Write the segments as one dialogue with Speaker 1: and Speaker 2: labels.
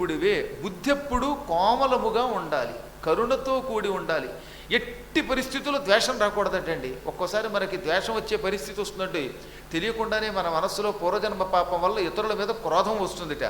Speaker 1: ఇప్పుడువే. బుద్ధెప్పుడు కోమలముగా ఉండాలి. కరుణతో కూడి ఉండాలి. ఎట్టి పరిస్థితుల్లో ద్వేషం రాకూడదటండి. ఒక్కోసారి మనకి ద్వేషం వచ్చే పరిస్థితి వస్తుందంటే తెలియకుండానే మన మనస్సులో పూర్వజన్మ పాపం వల్ల ఇతరుల మీద క్రోధం వస్తుందిట.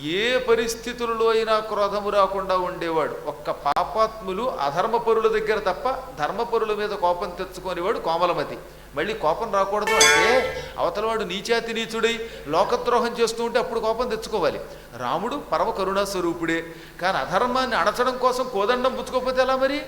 Speaker 1: ఏ పరిస్థితులలో అయినా క్రోధము రాకుండా ఉండేవాడు. ఒక్క పాపాత్ములు అధర్మపరుల దగ్గర తప్ప ధర్మపరుల మీద కోపం తెచ్చుకునేవాడు కోమలమతి. మళ్ళీ కోపం రాకూడదు అంటే అవతలవాడు నీచాతి నీచుడై లోకద్రోహం చేస్తూ ఉంటే అప్పుడు కోపం తెచ్చుకోవాలి. రాముడు పరమ కరుణా స్వరూపుడే. కానీ అధర్మాన్ని అణచడం కోసం కోదండం పుచ్చుకోకపోతే ఎలా మరి?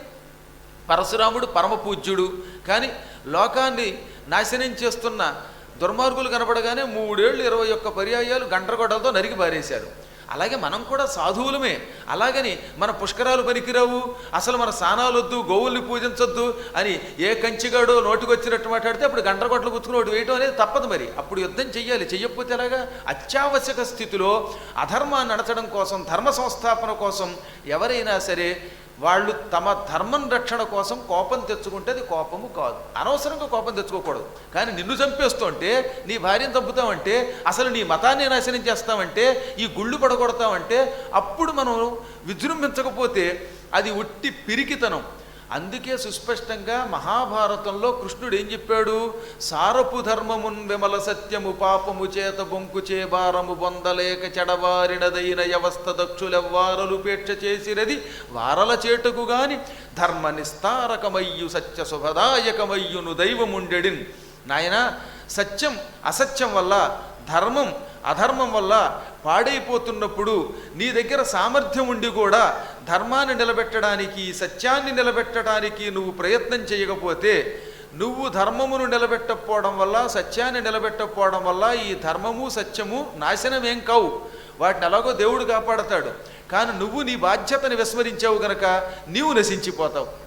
Speaker 1: పరశురాముడు పరమ పూజ్యుడు. కానీ లోకాన్ని నాశనం చేస్తున్న దుర్మార్గులు కనపడగానే మూడేళ్ళు ఇరవై ఒక్క పర్యాయాలు గండ్రగొడ్డలతో నరికి పారేశారు. అలాగే మనం కూడా సాధువులమే. అలాగని మన పుష్కరాలు పనికిరావు. అసలు మన స్నానాలు వద్దు గోవుల్ని పూజించొద్దు అని ఏ కంచిగాడో నోటికొచ్చినట్టు మాట్లాడితే అప్పుడు గండ్రగొట్టలు గుచ్చుకుని ఒకటి వేయటం అనేది తప్పదు మరి. అప్పుడు యుద్ధం చెయ్యాలి. చెయ్యకపోతే ఎలాగా? అత్యావశ్యక స్థితిలో అధర్మాన్ని నడచడం కోసం ధర్మ సంస్థాపన కోసం ఎవరైనా సరే వాళ్ళు తమ ధర్మం రక్షణ కోసం కోపం తెచ్చుకుంటే అది కోపము కాదు. అనవసరంగా కోపం తెచ్చుకోకూడదు. కానీ నిన్ను చంపేస్తుంటే నీ భార్యను చంపుతామంటే అసలు నీ మతాన్ని నాశనం చేస్తామంటే ఈ గుళ్ళు పడగొడతామంటే అప్పుడు మనం విజృంభించకపోతే అది ఒట్టి పిరికితనం. అందుకే సుస్పష్టంగా మహాభారతంలో కృష్ణుడు ఏం చెప్పాడు? సారపు ధర్మమున్ విమల సత్యము పాపము చేత బొంకు చేబారము బొందలేక చెడవారినదైన వ్యవస్థ దక్షులెవ్వారలు పేక్ష చేసినది వారల చేటుకు గాని. ధర్మ నిస్తారకమయ్యు సత్య శుభదాయకమయ్యును దైవముండెడిన్. నాయన సత్యం అసత్యం వల్ల ధర్మం అధర్మం వల్ల పాడైపోతున్నప్పుడు నీ దగ్గర సామర్థ్యం ఉండి కూడా ధర్మాన్ని నిలబెట్టడానికి సత్యాన్ని నిలబెట్టడానికి నువ్వు ప్రయత్నం చేయకపోతే నువ్వు ధర్మమును నిలబెట్టకపోవడం వల్ల సత్యాన్ని నిలబెట్టకపోవడం వల్ల ఈ ధర్మము సత్యము నాశనం ఏం కావు. వాటిని ఎలాగో దేవుడు కాపాడతాడు. కానీ నువ్వు నీ బాధ్యతను విస్మరించావు గనక నీవు నశించిపోతావు.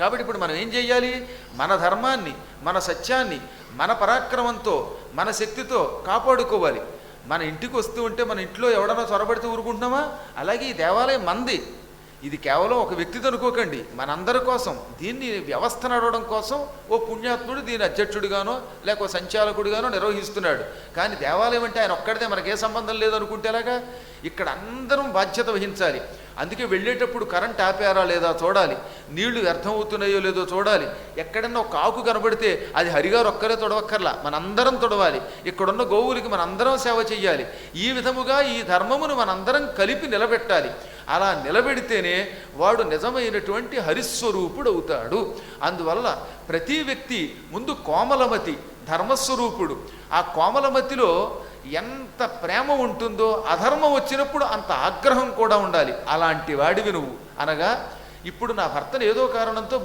Speaker 1: కాబట్టి ఇప్పుడు మనం ఏం చేయాలి? మన ధర్మాన్ని మన సత్యాన్ని మన పరాక్రమంతో మన శక్తితో కాపాడుకోవాలి. మన ఇంటికి వస్తూ ఉంటే మన ఇంట్లో ఎవడన్నా చొరబడితే ఊరుకుంటున్నామా? అలాగే ఈ దేవాలయం మంది. ఇది కేవలం ఒక వ్యక్తితో అనుకోకండి. మనందరి కోసం దీన్ని వ్యవస్థ నడవడం కోసం ఓ పుణ్యాత్ముడు దీని అధ్యక్షుడిగానో లేక ఓ సంచాలకుడిగానో నిర్వహిస్తున్నాడు. కానీ దేవాలయం అంటే ఆయన ఒక్కడిదే మనకే సంబంధం లేదనుకుంటేలాగా ఇక్కడ అందరం బాధ్యత వహించాలి. అందుకే వెళ్ళేటప్పుడు కరెంట్ ఆపారా లేదా చూడాలి. నీళ్ళు వ్యర్థం అవుతున్నాయో లేదో చూడాలి. ఎక్కడన్నా ఒక ఆకు కనబడితే అది హరిగారు ఒక్కరే తొడవక్కర్లా. మనందరం తొడవాలి. ఇక్కడున్న గోవులకి మనందరం సేవ చెయ్యాలి. ఈ విధముగా ఈ ధర్మమును మనందరం కలిపి నిలబెట్టాలి. అలా నిలబెడితేనే వాడు నిజమైనటువంటి హరిస్వరూపుడు అవుతాడు అందువల్ల ప్రతి వ్యక్తి ముందు కోమలమతి ధర్మస్వరూపుడు. ఆ కోమలమతిలో ఎంత ప్రేమ ఉంటుందో అధర్మం వచ్చినప్పుడు అంత ఆగ్రహం కూడా ఉండాలి. అలాంటి వాడివి నువ్వు. అనగా ఇప్పుడు నా భర్తను ఏదో కారణంతో